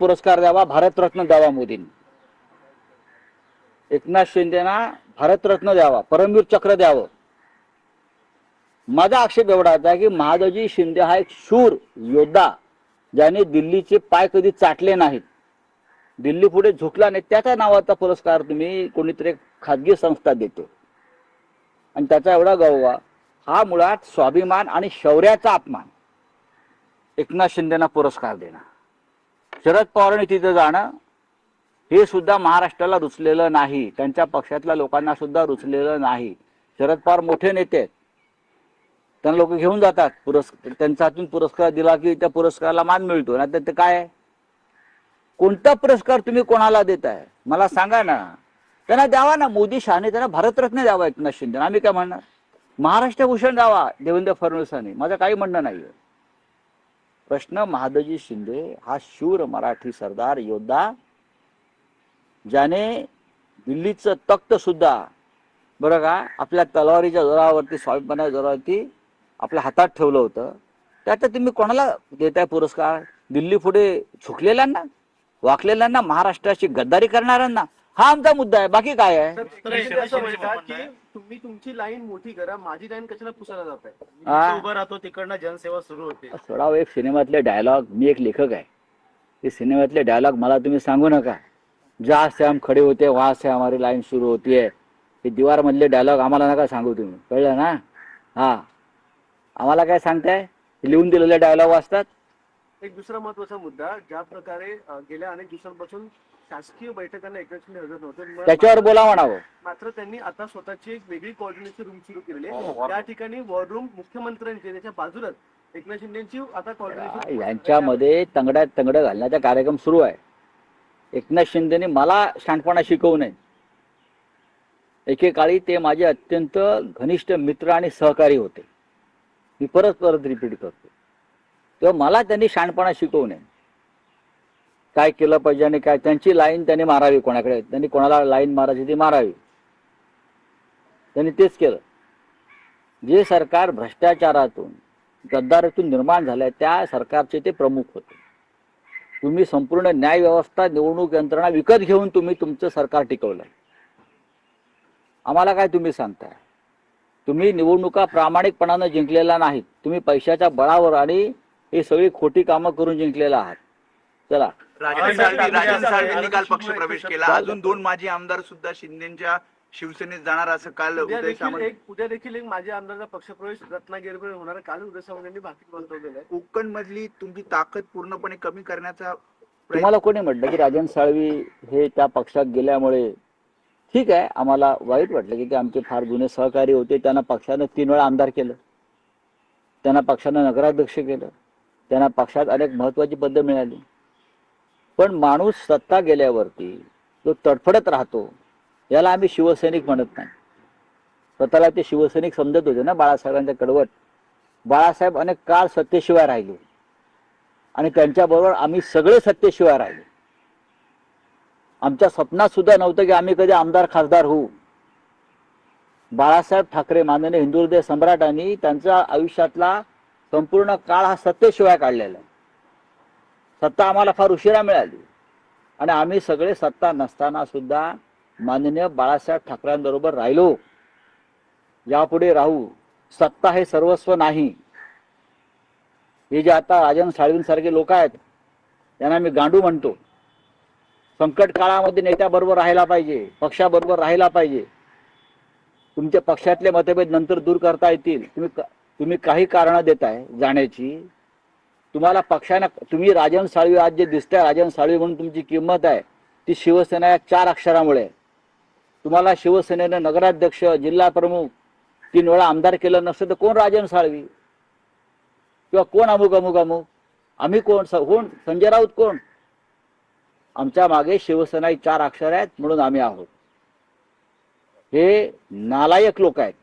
पुरस्कार द्यावा भारतरत्न द्यावा मोदींनी. एकनाथ शिंदेना भारतरत्न द्यावा परमवीर चक्र द्यावं. माझा आक्षेप एवढा होता की महादजी शिंदे हा एक शूर योद्धा ज्याने दिल्लीचे पाय कधी चाटले नाहीत. दिल्ली पुढे झुकला नाही त्याच्या नावाचा पुरस्कार तुम्ही कोणीतरी खाजगी संस्था देतो. आणि त्याचा एवढा गौवा हा मुळात स्वाभिमान आणि शौर्याचा अपमान. एकनाथ शिंदेना पुरस्कार देणार. शरद पवारांनी तिथं जाणं हे सुद्धा महाराष्ट्राला रुचलेलं नाही. त्यांच्या पक्षातल्या लोकांना सुद्धा रुचलेलं नाही. शरद पवार मोठे नेते आहेत. त्यांना लोक घेऊन जातात. पुरस्कार त्यांच्या हातून पुरस्कार दिला की त्या पुरस्काराला मान मिळतो. नाही ते काय? कोणता पुरस्कार तुम्ही कोणाला देताय? मला सांगा ना. त्यांना द्यावा ना. मोदी शहाने त्यांना भारतरत्न द्यावा एकनाथ शिंदे. आम्ही काय म्हणणार? महाराष्ट्र भूषण द्यावा देवेंद्र फडणवीसांनी. माझं काही म्हणणं नाहीये. प्रश्न महादजी शिंदे हा शूर मराठी सरदार योद्धा ज्याने दिल्लीचं तख्त सुद्धा बरं का आपल्या तलवारीच्या जोरावरती स्वाभिमानाच्या जोरावरती आपल्या हातात ठेवलं होतं त्यात तुम्ही कोणाला देताय पुरस्कार दिल्ली पुढे झुकलेल्यांना वाकलेल्यांना महाराष्ट्राची गद्दारी करणाऱ्यांना हा आमचा मुद्दा आहे बाकी काय आहे तुम्ही तुमची लाईन मोठी करा. माझी लाईन कशाला पुसायला जात आहे हा. उभं राहतो तिकडनं जनसेवा सुरू होते. सोडाव एक सिनेमातले डायलॉग मी एक लेखक आहे. ते सिनेमातले डायलॉग मला तुम्ही सांगू नका. जहा से हम खडे होते वहां से हमारी लाईन सुरू होती है हे दीवार मधले डायलॉग आम्हाला नका सांगू तुम्ही. कळलं ना? हा. आम्हाला काय सांगताय? लिहून दिलेले डायलॉग वाचतात? एक दुसरा महत्त्वाचा मुद्दा ज्या प्रकारे गेल्या अनेक दिवसांपासून शासकीय बैठकांना शिंदे हजर नव्हते. त्याच्यावर बोला म्हणावं. मात्र त्यांनी आता स्वतःची एक वेगळी कोऑर्डिनेशन रूम सुरू केलेली हो, आहे त्या ठिकाणी वॉर रूम मुख्यमंत्र्यांचे त्याच्या बाजूलाच एकनाथ शिंदेची आता कोऑर्डिनेशन यांच्यामध्ये तंगड्यात तंगड घालण्याचा कार्यक्रम सुरू आहे. एकनाथ शिंदेने मला शहाणपणा शिकवू नये. एकेकाळी ते माझे अत्यंत घनिष्ठ मित्र आणि सहकारी होते. मी परत परत रिपीट करतो तेव्हा मला त्यांनी शहाणपणा शिकवू नये. काय केलं पाहिजे आणि काय त्यांची लाईन त्यांनी मारावी कोणाकडे. त्यांनी कोणाला लाईन मारायची ती मारावी. त्यांनी तेच केलं. जे सरकार भ्रष्टाचारातून गद्दारीतून निर्माण झालंय त्या सरकारचे ते प्रमुख होते. तुम्ही संपूर्ण न्याय व्यवस्था निवडणूक यंत्रणा विकत घेऊन तुम्ही तुमचं सरकार टिकवलं आम्हाला काय तुम्ही सांगताय? तुम्ही निवडणुका प्रामाणिकपणानं जिंकलेला नाहीत. तुम्ही पैशाच्या बळावर आणि ही सगळी खोटी कामं करून जिंकलेला आहात. चला. राजन साळवी सर, राजन आमच्या- साळवींनी काल आमच्या- पक्ष प्रवेश केला. अजून दोन माजी आमदार सुद्धा शिंदेच्या शिवसेनेत जाणार असं काल उद्या देखील एक उद्या देखील एक माझ्या आमदारचा पक्षप्रवेश रत्नागिरीकडे होणार. आहे. काल उदय सामंत यांनी भाकीत मंतव्य केलंय कोकण मधली तुमची ताकद पूर्णपणे कमी करण्याचा तुम्हाला कोणी म्हटलं की राजन साळवी हे त्या पक्षात गेल्यामुळे ठीक आहे आम्हाला वाईट वाटलं की ते आमचे फार जुने सहकारी होते. त्यांना पक्षानं तीन वेळा आमदार केलं. त्यांना पक्षानं नगराध्यक्ष केलं. त्यांना पक्षात अनेक महत्वाची पदं मिळाली. पण माणूस सत्ता गेल्यावरती जो तडफडत राहतो याला आम्ही शिवसैनिक म्हणत नाही. स्वतःला ते शिवसैनिक समजत होते ना बाळासाहेबांच्या कडवट. बाळासाहेब अनेक काळ सत्तेशिवाय राहिले. आणि त्यांच्याबरोबर आम्ही सगळे सत्तेशिवाय राहिले. आमच्या स्वप्नात सुद्धा नव्हतं की आम्ही कधी आमदार खासदार होऊ. बाळासाहेब ठाकरे माननीय हिंदू सम्राटांनी त्यांचा आयुष्यातला संपूर्ण काळ हा सत्तेशिवाय काढलेला आहे. सत्ता आम्हाला फार उशिरा मिळाली. आणि आम्ही सगळे सत्ता नसताना सुद्धा माननीय बाळासाहेब ठाकरेंबरोबर राहिलो. यापुढे राहू सत्ता हे सर्वस्व नाही. हे जे आता राजन साळवींसारखे लोक आहेत त्यांना मी गांडू म्हणतो. संकट काळामध्ये नेत्याबरोबर राहायला पाहिजे पक्षाबरोबर राहायला पाहिजे. तुमच्या पक्षातले मतभेद नंतर दूर करता येतील. तुम्ही तुम्ही काही कारणं देताय जाण्याची तुम्हाला पक्षानं तुम्ही राजन साळवी आज जे दिसताय राजन साळवी म्हणून तुमची किंमत आहे ती शिवसेना या चार अक्षरामुळे तुम्हाला शिवसेनेनं नगराध्यक्ष जिल्हा प्रमुख तीन वेळा आमदार केलं नसतं तर कोण राजन साळवी? किंवा कोण अमुक अमुक अमुक? आम्ही कोण? कोण? संजय राऊत कोण? आमच्या मागे शिवसेना ही चार अक्षर आहेत म्हणून आम्ही आहोत. हे नालायक लोक आहेत.